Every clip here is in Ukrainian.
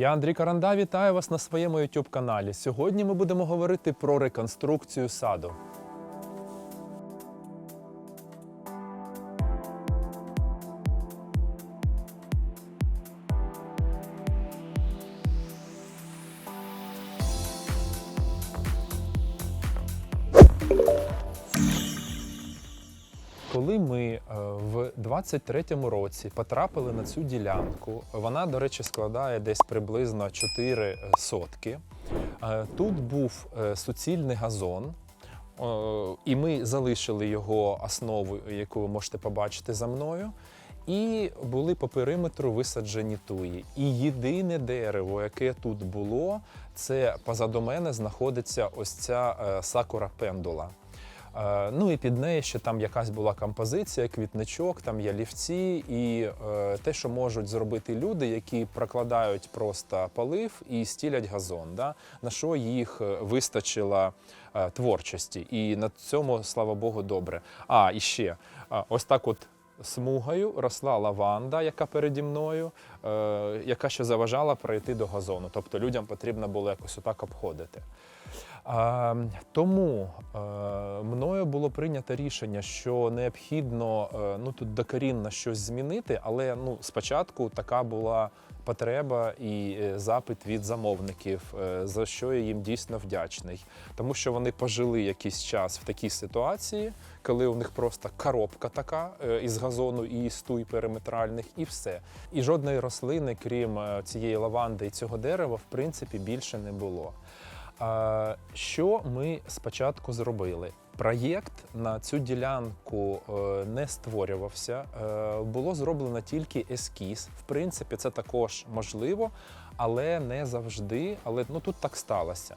Я Андрій Каранда, вітаю вас на своєму YouTube каналі. Сьогодні ми будемо говорити про реконструкцію саду. 23-му році потрапили на цю ділянку, вона, до речі, складає десь приблизно 4 сотки. Е, Тут був е, суцільний газон, е, і ми залишили його основу, яку ви можете побачити за мною. І були по периметру висаджені туї. І єдине дерево, яке тут було, це позаду мене знаходиться ось ця е, сакура пендула. Е, Ну і під нею ще там якась була композиція, квітничок, там є лівці, і е, те, що можуть зробити люди, які прокладають просто полив і стілять газон, да? на що їх е, вистачило творчості. І на цьому, слава Богу, добре. А, і ще ось так от. Смугою росла лаванда, яка переді мною, е, яка ще заважала пройти до газону. Тобто людям потрібно було якось отак обходити. Тому е, мною було прийнято рішення, що необхідно е, ну тут докорінно щось змінити, але ну спочатку така була потреба і е, запит від замовників, за що я їм дійсно вдячний, тому що вони пожили якийсь час в такій ситуації, коли у них просто коробка така із газону і стуй периметральних, і все. І жодної рослини, крім цієї лаванди і цього дерева, в принципі, більше не було. Що ми спочатку зробили? Проєкт на цю ділянку е, не створювався, е, було зроблено тільки ескіз. В принципі, це також можливо, але не завжди. Але ну тут так сталося.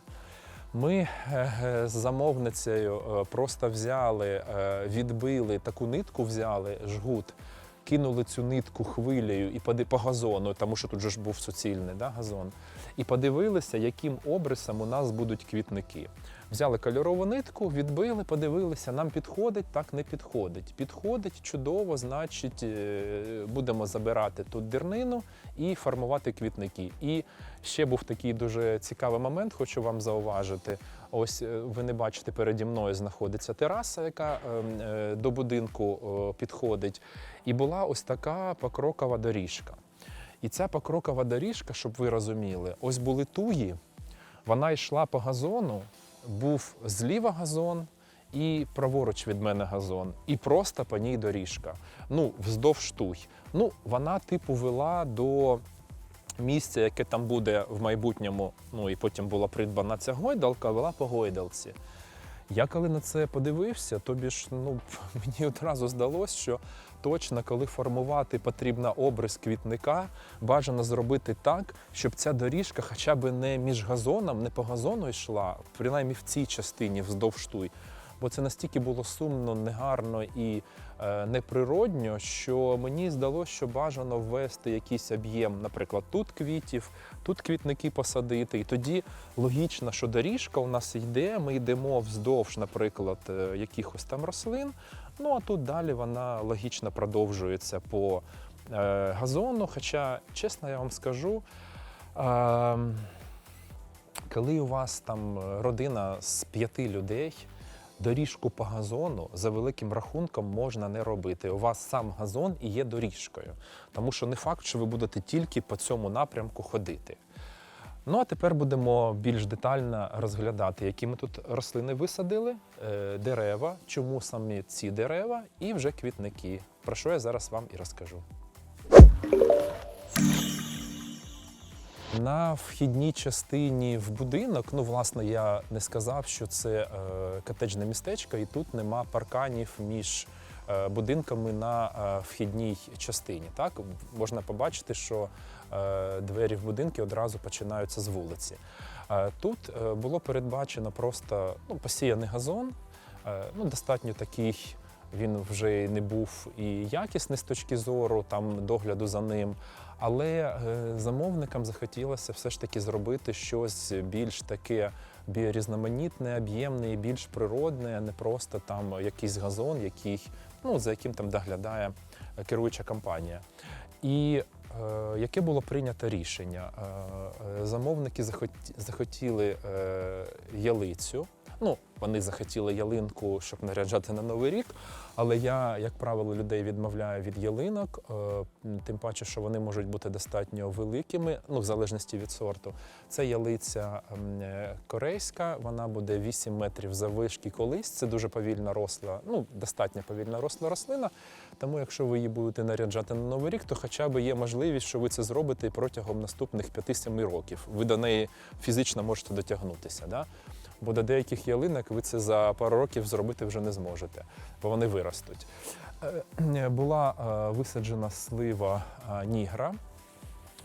Ми е, з замовницею просто взяли, відбили таку нитку, взяли жгут, кинули цю нитку хвилею і по газону, тому що тут же ж був суцільний да, газон, і подивилися, яким обрисом у нас будуть квітники. Взяли кольорову нитку, відбили, подивилися, нам підходить, так не підходить. Підходить чудово, значить, е, будемо забирати тут дернину і формувати квітники. І ще був такий дуже цікавий момент, хочу вам зауважити. Ось е, ви не бачите, переді мною знаходиться тераса, яка е, е, до будинку підходить. І була ось така покрокова доріжка. І ця покрокова доріжка, щоб ви розуміли, ось були туї, вона йшла по газону, був зліва газон і праворуч від мене газон, і просто по ній доріжка. Ну, вздовж туй. Ну, вона, типу, вела до місця, яке там буде в майбутньому, ну і потім була придбана ця гойдалка, вела по гойдалці. Я коли на це подивився, тобі ж ну, мені одразу здалося, що точно, коли формувати потрібно обрис квітника, бажано зробити так, щоб ця доріжка хоча б не між газоном, не по газону йшла, принаймні в цій частині вздовж туй. Бо це настільки було сумно, негарно і е, неприродньо, що мені здалося, що бажано ввести якийсь об'єм, наприклад, тут квітів, тут квітники посадити. І тоді логічно, що доріжка у нас йде, ми йдемо вздовж, наприклад, е, якихось там рослин. Ну а тут далі вона логічно продовжується по е, газону. Хоча, чесно, я вам скажу. Е, коли у вас там родина з п'яти людей, доріжку по газону за великим рахунком можна не робити. У вас сам газон і є доріжкою, тому що не факт, що ви будете тільки по цьому напрямку ходити. Ну а тепер будемо більш детально розглядати, які ми тут рослини висадили, е, дерева, чому саме ці дерева, і вже квітники. Про що я зараз вам і розкажу. На вхідній частині в будинок, ну власне, я не сказав, що це е, котеджне містечко, і тут нема парканів між е, будинками на вхідній частині. Так можна побачити, що двері в будинки одразу починаються з вулиці. Е, тут е, було передбачено просто ну, посіяний газон, е, ну достатньо такий. Він вже не був і якісний з точки зору там догляду за ним. Але е, замовникам захотілося все ж таки зробити щось більш таке біорізноманітне, об'ємне і більш природне, не просто там якийсь газон, який, ну, за яким там доглядає керуюча компанія. І е, яке було прийнято рішення? Е, е, Замовники захоті- захотіли е, ялицю. Ну, вони захотіли ялинку, щоб наряджати на Новий рік. Але я, як правило, людей відмовляю від ялинок, е, тим паче, що вони можуть бути достатньо великими, ну, в залежності від сорту. Це ялиця е, корейська, вона буде 8 метрів заввишки колись. Це дуже повільно росла, ну, достатньо повільно росла рослина. Тому, якщо ви її будете наряджати на Новий рік, то хоча б є можливість, що ви це зробите протягом наступних 5-7 років. Ви до неї фізично можете дотягнутися. Да? Бо до деяких ялинок ви це за пару років зробити вже не зможете, бо вони виростуть. Е, Була е, висаджена слива е, нігра.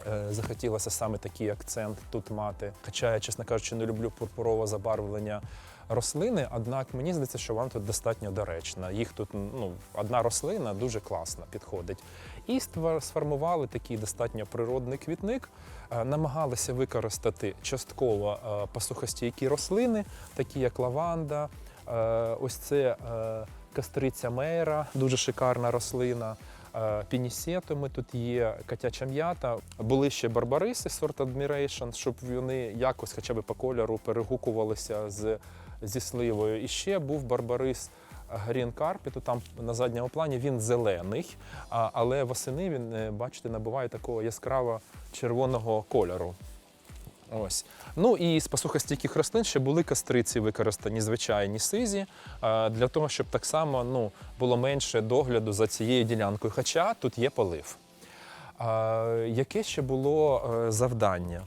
Е, Захотілося саме такий акцент тут мати. Хоча я, чесно кажучи, не люблю пурпурове забарвлення рослини, однак мені здається, що вона тут достатньо доречна. Їх тут ну, одна рослина дуже класно підходить. І сформували такий достатньо природний квітник, Е, намагалися використати частково е, посухостійкі рослини, такі як лаванда. Ось це кастриця мейра, дуже шикарна рослина. Е, Пінісетами тут є котяча м'ята. Були ще барбариси сорт Admiration, щоб вони якось хоча б по кольору перегукувалися з, зі сливою. І ще був барбарис Green Carpet, там на задньому плані він зелений, але восени він, е, бачите, набуває такого яскраво червоного кольору. Ось. Ну і з посухостійких рослин ще були кастриці використані звичайні сизі, е, для того, щоб так само ну, було менше догляду за цією ділянкою. Хоча тут є полив. Яке ще було е, завдання?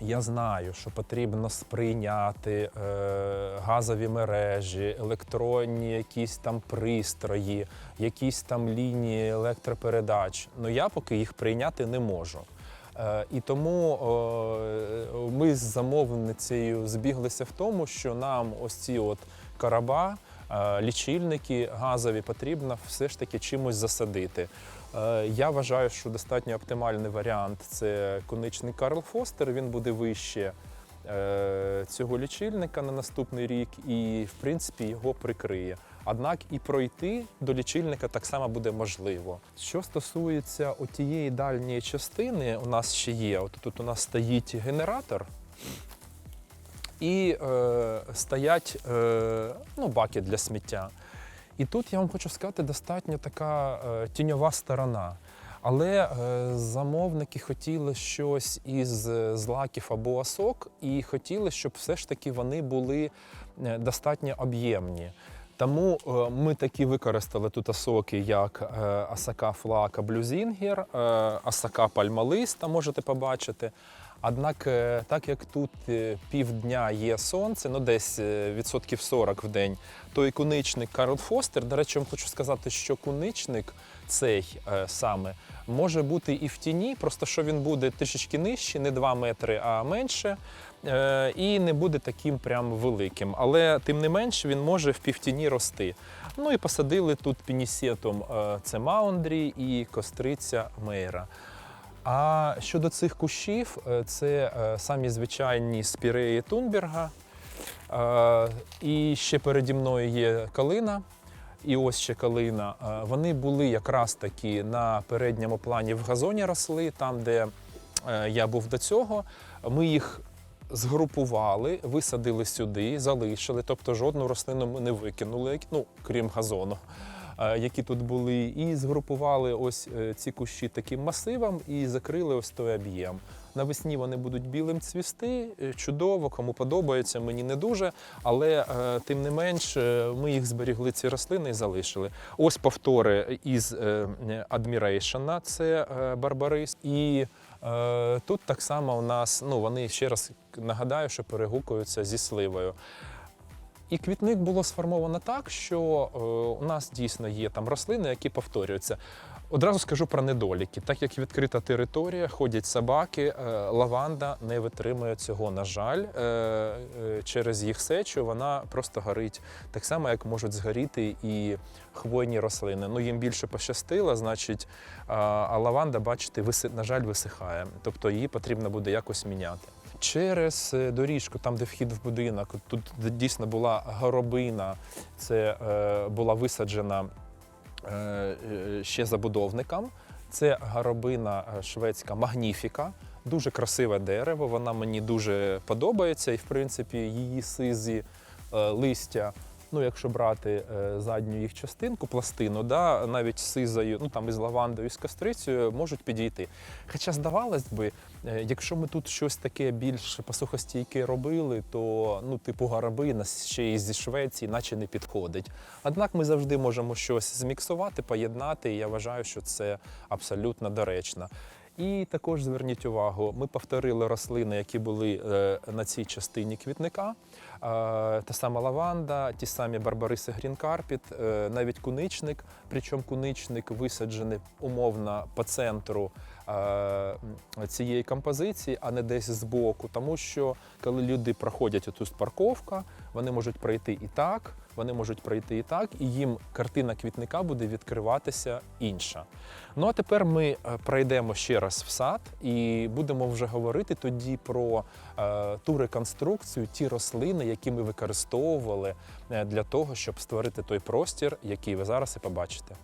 Я знаю, що потрібно сприйняти е, газові мережі, електронні якісь там пристрої, якісь там лінії електропередач. Ну я поки їх прийняти не можу. Е, і тому ми з замовницею збіглися в тому, що нам ось ці от кораба, е, лічильники газові потрібно все ж таки чимось засадити. Е, Я вважаю, що достатньо оптимальний варіант це коничний Карл Фостер. Він буде вище цього лічильника на наступний рік і, в принципі, його прикриє. Однак і пройти до лічильника так само буде можливо. Що стосується тієї дальньої частини, у нас ще є. От тут у нас стоїть генератор. І е, стоять е, ну, баки для сміття. І тут я вам хочу сказати, достатньо така е, тіньова сторона. Але е, замовники хотіли щось із е, злаків або осок, і хотіли, щоб все ж таки вони були е, достатньо об'ємні. Тому ми такі використали тут осоки, як Асака Флака Блюзінгер, Асака Пальмалиста, можете побачити. Однак, е, так як тут е, півдня є сонце, ну десь е, відсотків 40 в день, то і куничник Карл Фостер, до речі, вам хочу сказати, що куничник цей саме може бути і в тіні, просто що він буде трішечки нижче, не 2 метри, а менше, і не буде таким прям великим. Але тим не менш він може в півтіні рости. Ну і посадили тут пінісетом це Маундрі і костриця Мейра. А щодо цих кущів, е, це е, самі звичайні спіреї Тунберга. Е, І ще переді мною є калина. І ось ще калина. Вони були якраз таки на передньому плані в газоні росли, там, де я був до цього. Ми їх згрупували, висадили сюди, залишили, тобто жодну рослину ми не викинули, ну, крім газону. Е, Які тут були, і згрупували ось е, ці кущі таким масивом і закрили ось той об'єм. Навесні вони будуть білим цвісти, е, чудово, кому подобається, мені не дуже, але тим не менш ми їх зберігли ці рослини і залишили. Ось повтори із Admiration, це Барбарис. І тут так само у нас, ну вони ще раз нагадаю, що перегукуються зі сливою. І квітник було сформовано так, що е, у нас дійсно є там рослини, які повторюються. Одразу скажу про недоліки. Так як відкрита територія, ходять собаки, е, лаванда не витримує цього. На жаль, е, через їх сечу вона просто горить. Так само, як можуть згоріти і хвойні рослини. Ну їм більше пощастило, значить, а лаванда, бачите, виси, на жаль, висихає. Тобто її потрібно буде якось міняти. Через е, доріжку, там, де вхід в будинок, тут дійсно була горобина, це е, була висаджена е, е, ще забудовником. Це горобина е, шведська Магніфіка. Дуже красиве дерево, вона мені дуже подобається, і в принципі її сизі листя. Ну, якщо брати е, задню їх частинку, пластину, да, навіть з сизою, ну там із лавандою, і з кострицею можуть підійти. Хоча, здавалось би, е, якщо ми тут щось таке більш посухостійке робили, то ну, типу гарабина ще й зі Швеції, наче не підходить. Однак ми завжди можемо щось зміксувати, поєднати, і я вважаю, що це абсолютно доречно. І також зверніть увагу, ми повторили рослини, які були е, на цій частині квітника. Та сама лаванда, ті самі барбариси грінкарпіт, е, навіть куничник. Причому куничник висаджений умовно по центру е, цієї композиції, а не десь збоку. Тому що коли люди проходять отут парковка, вони можуть пройти і так, вони можуть пройти і так, і їм картина квітника буде відкриватися інша. Ну а тепер ми е, пройдемо ще раз в сад і будемо вже говорити тоді про е, ту реконструкцію, ті рослини, які ми використовували е, для того, щоб створити той простір, який ви зараз і побачите.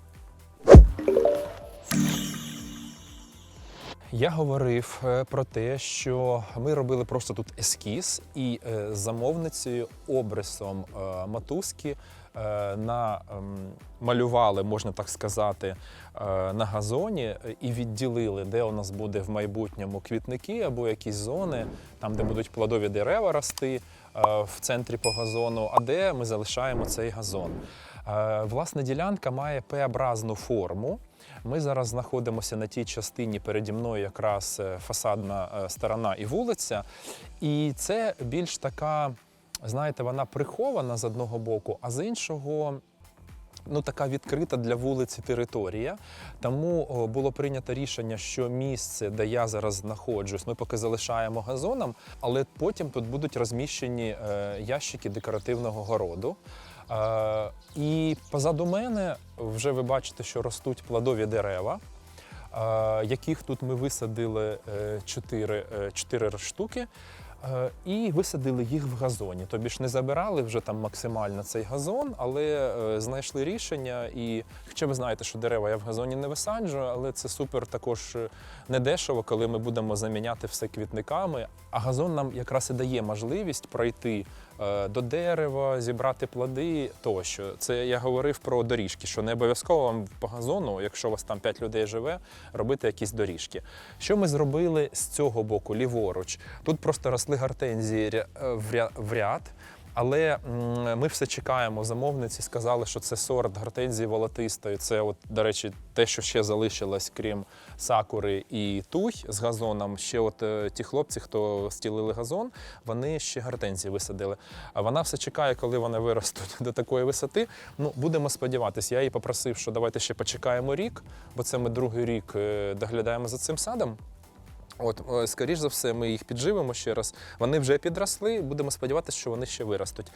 Я говорив е, про те, що ми робили просто тут ескіз і е, замовницею обрисом е, мотузки е, на ем, можна так сказати, на газоні і відділили, де у нас буде в майбутньому квітники або якісь зони, там, де будуть плодові дерева рости в центрі по газону, а де ми залишаємо цей газон. Е, Власне, ділянка має П-образну форму. Ми зараз знаходимося на тій частині переді мною, якраз е, фасадна е, сторона і вулиця. І це більш така, знаєте, вона прихована з одного боку, а з іншого. Ну, така відкрита для вулиці територія. Тому було прийнято рішення, що місце, де я зараз знаходжусь, ми поки залишаємо газоном, але потім тут будуть розміщені ящики декоративного городу. Е, і позаду мене вже ви бачите, що ростуть плодові дерева, е, яких тут ми висадили е, чотири, е, чотири штуки. І висадили їх в газоні. Тобі ж не забирали вже там максимально цей газон, але знайшли рішення. І хоча ви знаєте, що дерева я в газоні не висаджую, але це супер також недешево, коли ми будемо заміняти все квітниками. А газон нам якраз і дає можливість пройти до дерева, зібрати плоди тощо. Це я говорив про доріжки, що не обов'язково вам по газону, якщо у вас там 5 людей живе, робити якісь доріжки. Що ми зробили з цього боку, ліворуч? Тут просто росли гортензії е, в ряд. Але ми все чекаємо. Замовниці сказали, що це сорт гортензії волотистої. Це, от, до речі, те, що ще залишилось, крім сакури і туй з газоном. Ще от е, ті хлопці, хто стілили газон, вони ще гортензії висадили. А вона все чекає, коли вони виростуть до такої висоти. Ну, будемо сподіватися. Я її попросив, що давайте ще почекаємо рік, бо це ми другий рік е, доглядаємо за цим садом. От, е, скоріш за все, ми їх підживимо ще раз. Вони вже підросли, будемо сподіватися, що вони ще виростуть.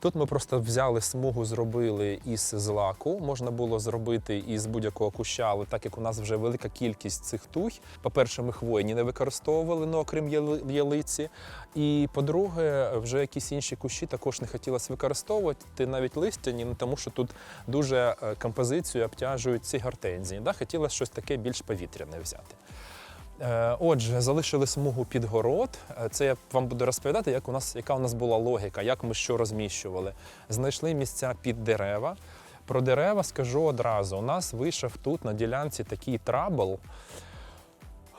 Тут ми просто взяли смугу, зробили із злаку. Можна було зробити із будь-якого куща, але так як у нас вже велика кількість цих туй, по-перше, ми хвойні не використовували, ну, окрім ялиці. І по-друге, вже якісь інші кущі також не хотілося використовувати, навіть листяні, ну, тому що тут дуже е, композицію обтяжують ці гортензії. Да? Хотілося щось таке більш повітряне взяти. Е, Отже, залишили смугу під город. Е, Це я вам буду розповідати, як у нас, яка у нас була логіка, як ми що розміщували. Знайшли місця під дерева. Про дерева скажу одразу. У нас вийшов тут на ділянці такий трабл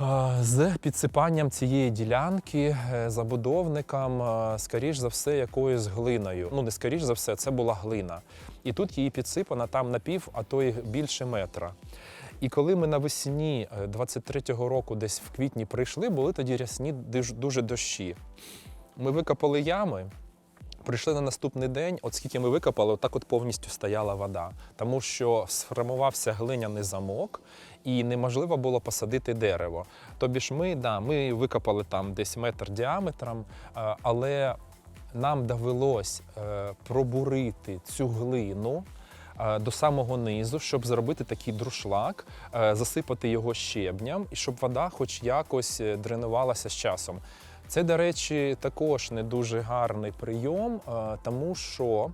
е, з підсипанням цієї ділянки забудовникам, скоріш за все, якоюсь глиною. Ну, не скоріш за все, це була глина. І тут її підсипано там на пів, а то й більше метра. І коли ми навесні е, 23-го року, десь в квітні прийшли, були тоді рясні дуже- дощі. Ми викопали ями. Прийшли на наступний день, от скільки ми викопали, отак от повністю стояла вода, тому що сформувався глиняний замок, і неможливо було посадити дерево. Тобі ж ми, да, ми викопали там десь метр діаметром, е, але нам довелось е, пробурити цю глину е, до самого низу, щоб зробити такий друшлак, е, засипати його щебням, і щоб вода хоч якось е, дренувалася з часом. Це, до речі, також не дуже гарний прийом, е, тому що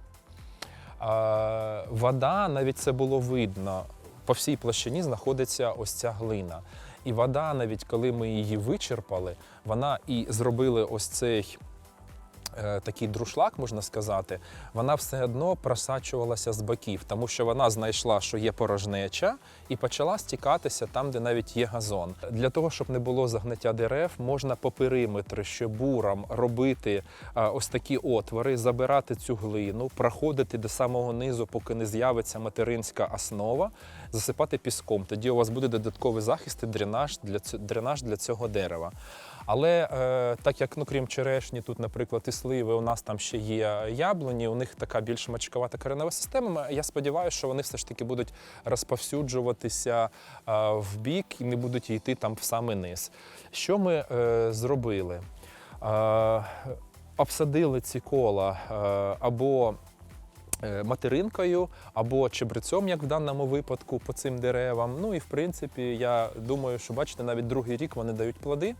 е, вода, навіть це було видно, по всій площині знаходиться ось ця глина. І вода, навіть коли ми її вичерпали, вона і зробили ось цей е, такий друшлак, можна сказати, вона все одно просачувалася з боків, тому що вона знайшла, що є порожнеча, і почала стікатися там, де навіть є газон. Для того, щоб не було загниття дерев, можна по периметру ще бурам робити е, ось такі отвори, забирати цю глину, проходити до самого низу, поки не з'явиться материнська основа, засипати піском. Тоді у вас буде додатковий захист і дренаж для цього дерева. Але е, так як, ну крім черешні, тут, наприклад, і сливи, у нас там ще є яблуні, у них така більш мачковата коренева система. Я сподіваюся, що вони все ж таки будуть розповсюджуватися е, в бік і не будуть йти там в самий низ. Що ми е, зробили? Е, обсадили ці кола е, або е, материнкою або чебрецем, як в даному випадку, по цим деревам. Ну і в принципі, я думаю, що бачите, навіть другий рік вони дають плоди.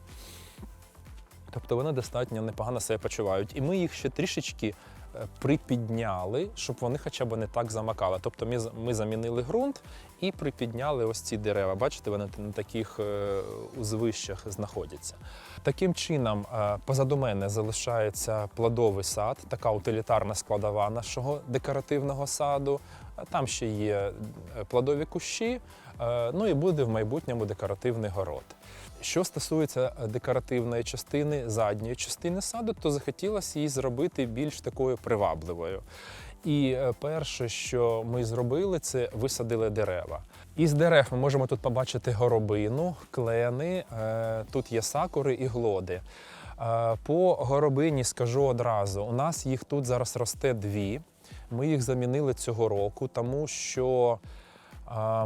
Тобто вони достатньо непогано себе почувають. І ми їх ще трішечки е, припідняли, щоб вони хоча б не так замакали. Тобто ми, ми замінили ґрунт і припідняли ось ці дерева. Бачите, вони на таких е, узвищах знаходяться. Таким чином, е, позаду мене залишається плодовий сад, така утилітарна складова нашого декоративного саду. Там ще є плодові кущі, ну і буде в майбутньому декоративний город. Що стосується е, декоративної частини задньої частини саду, то захотілося її зробити більш такою привабливою. І е, перше, що ми зробили, це висадили дерева. Із дерев ми можемо тут побачити горобину, клени, е, тут є сакури і глоди. По горобині скажу одразу: у нас їх тут зараз росте дві. Ми їх замінили цього року, тому що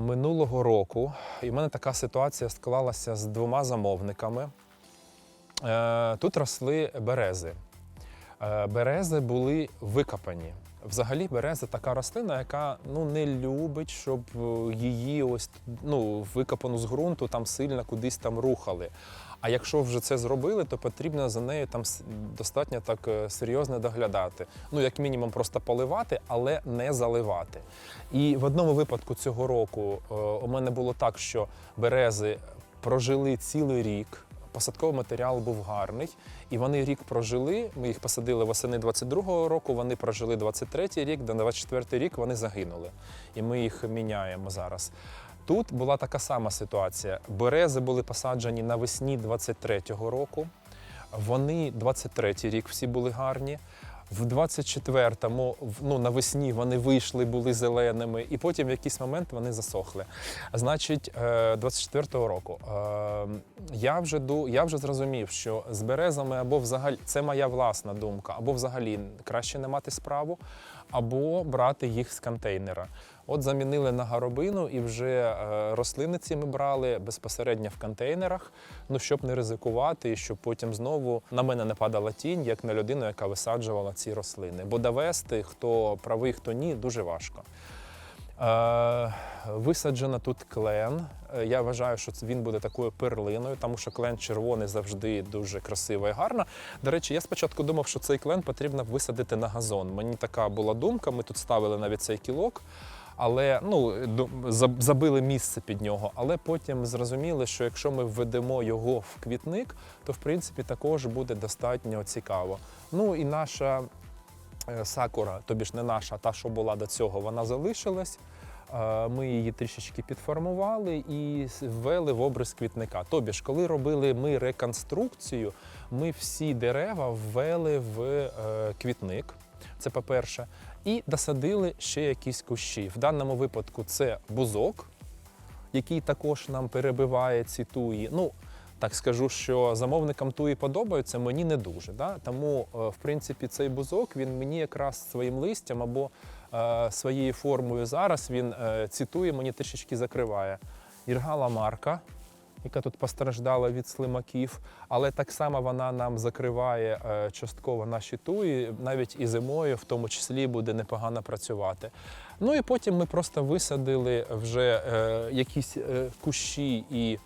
минулого року і в мене така ситуація склалася з двома замовниками. Е, Тут росли берези. Е, Берези були викопані. Взагалі, береза така рослина, яка ну не любить, щоб е, її ось ну викопану з ґрунту там сильно кудись там рухали. А якщо вже це зробили, то потрібно за нею там достатньо так е, серйозно доглядати. Ну, як мінімум, просто поливати, але не заливати. І в одному випадку цього року е, у мене було так, що берези прожили цілий рік. Посадковий матеріал був гарний, і вони рік прожили. Ми їх посадили восени 22-го року. Вони прожили 23-й рік, до 24-й рік вони загинули. І ми їх міняємо зараз. Тут була така сама ситуація. Берези були посаджені навесні 23-го року. Вони 23-й рік всі були гарні. В 24-му, ну навесні вони вийшли, були зеленими, і потім в якийсь момент вони засохли. Значить, е, 24-го року е, я вже я вже зрозумів, що з березами або взагалі це моя власна думка, або взагалі краще не мати справу, або брати їх з контейнера. От замінили на горобину і вже е, рослини ці ми брали безпосередньо в контейнерах, ну щоб не ризикувати, і щоб потім знову на мене не падала тінь, як на людину, яка висаджувала ці рослини. Бо довести, хто правий, хто ні, дуже важко. Е, висаджено тут клен. Е, Я вважаю, що він буде такою перлиною, тому що клен червоний завжди дуже красиво і гарно. До речі, я спочатку думав, що цей клен потрібно висадити на газон. Мені така була думка. Ми тут ставили навіть цей кілок. Але ну забили місце під нього. Але потім зрозуміли, що якщо ми введемо його в квітник, то в принципі також буде достатньо цікаво. Ну і наша е, сакура, тобі ж не наша, та, що була до цього, вона залишилась. Е, Ми її трішечки підформували і ввели в образ квітника. Тобі ж, коли робили ми реконструкцію, ми всі дерева ввели в е, квітник. Це по-перше, і досадили ще якісь кущі. В даному випадку це бузок, який також нам перебиває ці туї. Ну, так скажу, що замовникам туї подобаються, мені не дуже. Да? Тому, е, в принципі, цей бузок він мені якраз своїм листям або е, своєю формою зараз він е, ці туї мені трішечки закриває. Іргала марка, яка тут постраждала від слимаків, але так само вона нам закриває е, частково наші туї, навіть і зимою, в тому числі, буде непогано працювати. Ну і потім ми просто висадили вже е, якісь е, кущі і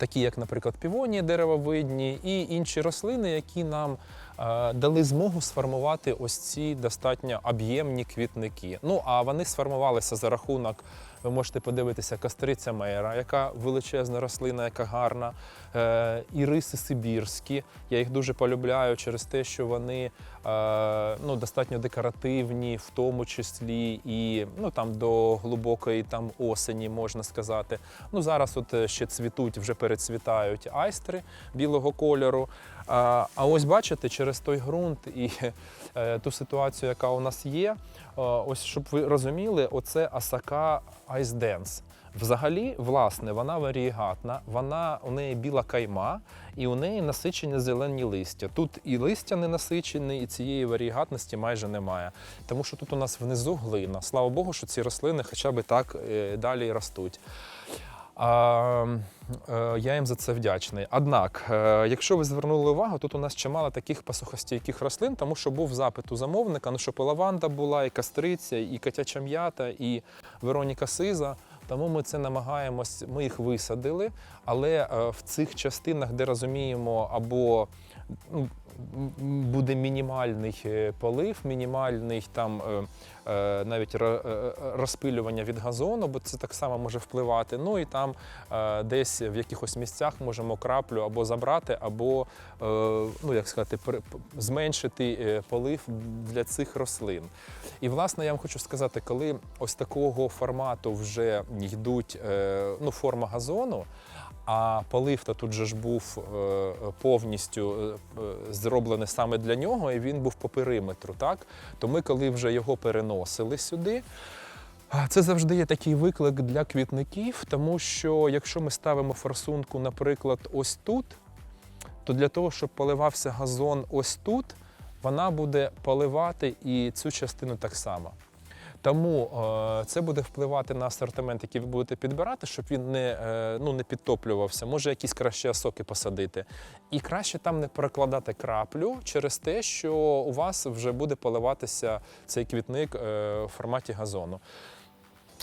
такі, як, наприклад, півонії деревовидні, і інші рослини, які нам е, дали змогу сформувати ось ці достатньо об'ємні квітники. Ну а вони сформувалися за рахунок ви можете подивитися кастриця мейра, яка величезна рослина, яка гарна. Е, іриси сибірські. Я їх дуже полюбляю через те, що вони е, ну, достатньо декоративні, в тому числі і ну, там, до глибокої там, осені, можна сказати. Ну, зараз от е, ще цвітуть, вже перецвітають айстри білого кольору. А, ось бачите, через той ґрунт і ту ситуацію, яка у нас є, е, ось щоб ви розуміли, оце Асака Ice Dance. Взагалі, власне, вона варієгатна, вона у неї біла кайма, і у неї насичені зелені листя. Тут і листя не насичені, і цієї варієгатності майже немає. Тому що тут у нас внизу глина. Слава Богу, що ці рослини хоча б так е, далі ростуть. Е, я їм за це вдячний. Однак, е, якщо ви звернули увагу, тут у нас чимало таких посухостійких рослин, тому що був запит у замовника, ну щоб і лаванда була, і кастриця, і котяча м'ята, і Вероніка Сиза. Тому ми це намагаємось, ми їх висадили, але е, в цих частинах, де розуміємо, або ну, буде мінімальний е, полив, мінімальний там е, е, навіть розпилювання від газону, бо це так само може впливати. Ну і там десь в якихось місцях можемо краплю або забрати, або ну як сказати, зменшити полив для цих рослин. І власне я вам хочу сказати, коли ось такого формату вже йдуть ну, форма газону. А полив то тут же ж був е, повністю е, е, зроблений саме для нього, і він був по периметру. Так? То ми, коли вже його переносили сюди, це завжди є такий виклик для квітників, тому що якщо ми ставимо форсунку, наприклад, ось тут, то для того, щоб поливався газон ось тут, вона буде поливати і цю частину так само. Тому е, це буде впливати на асортимент, який ви будете підбирати, щоб він не, е, ну, не підтоплювався. Може, якісь краще соки посадити. І краще там не перекладати краплю через те, що у вас вже буде поливатися цей квітник е, в форматі газону.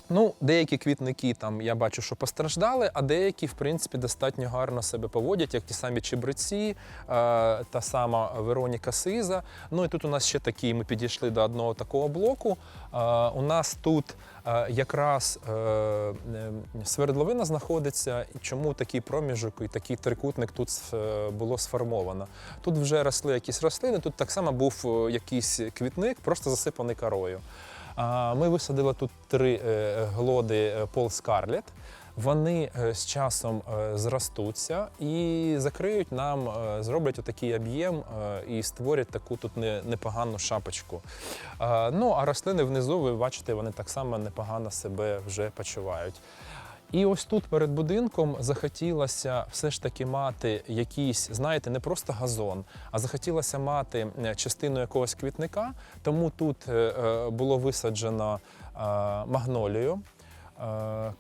Ну, деякі квітники там я бачу, що постраждали, а деякі, в принципі, достатньо гарно себе поводять, як ті самі чебреці, е, та сама Вероніка Сиза. Ну і тут у нас ще такі, ми підійшли до одного такого блоку. Е, у нас тут е, якраз свердловина знаходиться, і чому такий проміжок і такий трикутник тут було сформовано. Тут вже росли якісь рослини, тут так само був якийсь квітник, просто засипаний корою. Ми висадили тут три е, глоди е, Пол Скарлет. Вони е, з часом зростуться і закриють нам, зроблять отакий об'єм і створять таку тут непогану шапочку. Ну а рослини внизу, ви бачите, вони так само непогано себе вже почувають. І ось тут перед будинком захотілося все ж таки мати якийсь, знаєте, не просто газон, а захотілося мати е, частину якогось квітника. Тому тут е, е, було висаджено магнолію,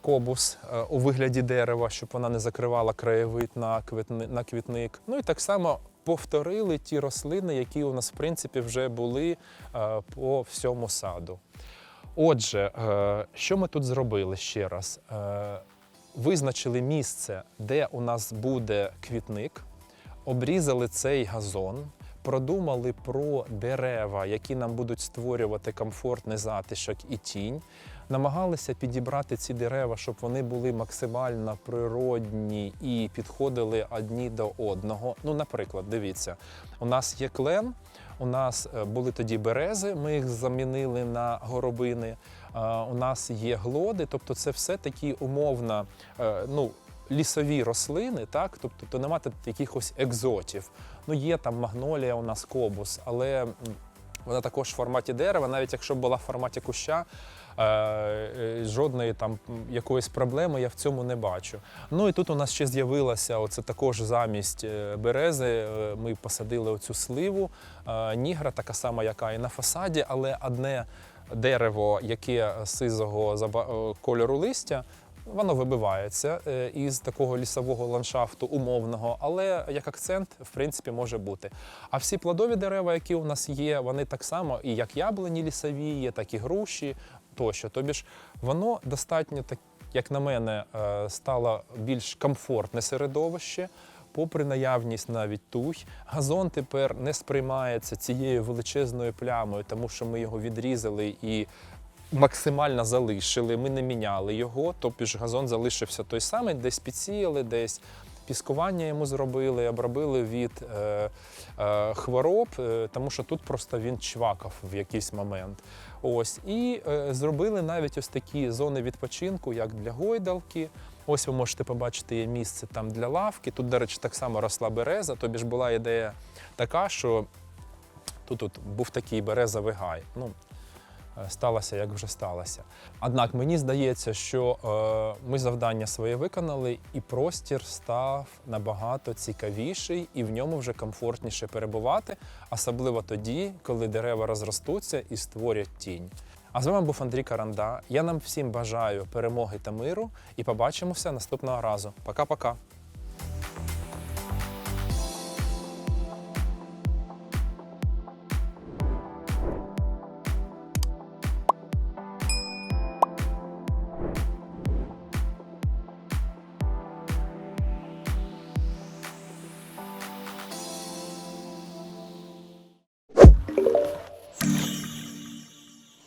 кобус у вигляді дерева, щоб вона не закривала краєвид на квітник. Ну і так само. Повторили ті рослини, які у нас в принципі вже були по всьому саду. Отже, е, що ми тут зробили ще раз? Е, Визначили місце, де у нас буде квітник, обрізали цей газон, продумали про дерева, які нам будуть створювати комфортний затишок і тінь. Намагалися підібрати ці дерева, щоб вони були максимально природні і підходили одні до одного. Ну, наприклад, дивіться, у нас є клен, у нас е, були тоді берези, ми їх замінили на горобини. Е, У нас є глоди, тобто це все такі умовно, е, ну. Лісові рослини, так, тобто то нема якихось екзотів. Ну є там магнолія, у нас кобус, але вона також в форматі дерева, навіть якщо була в форматі куща, жодної там якоїсь проблеми я в цьому не бачу. Ну і тут у нас ще з'явилася оце також замість е, берези. е, Ми посадили оцю сливу, е, нігра, така сама, яка і на фасаді, але одне дерево, яке сизого е, кольору листя. Воно вибивається е, із такого лісового ландшафту умовного, але як акцент, в принципі, може бути. А всі плодові дерева, які у нас є, вони так само і як яблуні лісові, є, так і груші тощо. Тобі ж воно достатньо, так, як на мене, е, стало більш комфортне середовище. Попри наявність навіть туй, газон тепер не сприймається цією величезною плямою, тому що ми його відрізали і максимально залишили, ми не міняли його, тобто ж газон залишився той самий, десь підсіяли, десь піскування йому зробили, обробили від е, е, хвороб, е, тому що тут просто він чвакав в якийсь момент. Ось і е, зробили навіть ось такі зони відпочинку, як для гойдалки. Ось ви можете побачити є місце там для лавки. Тут, до речі, так само росла береза. Тобі ж була ідея така, що тут, був такий березовий гай. Ну, сталося, як вже сталося. Однак мені здається, що е, ми завдання своє виконали, і простір став набагато цікавіший, і в ньому вже комфортніше перебувати, особливо тоді, коли дерева розростуться і створять тінь. А з вами був Андрій Каранда. Я нам всім бажаю перемоги та миру і побачимося наступного разу. Пока-пока.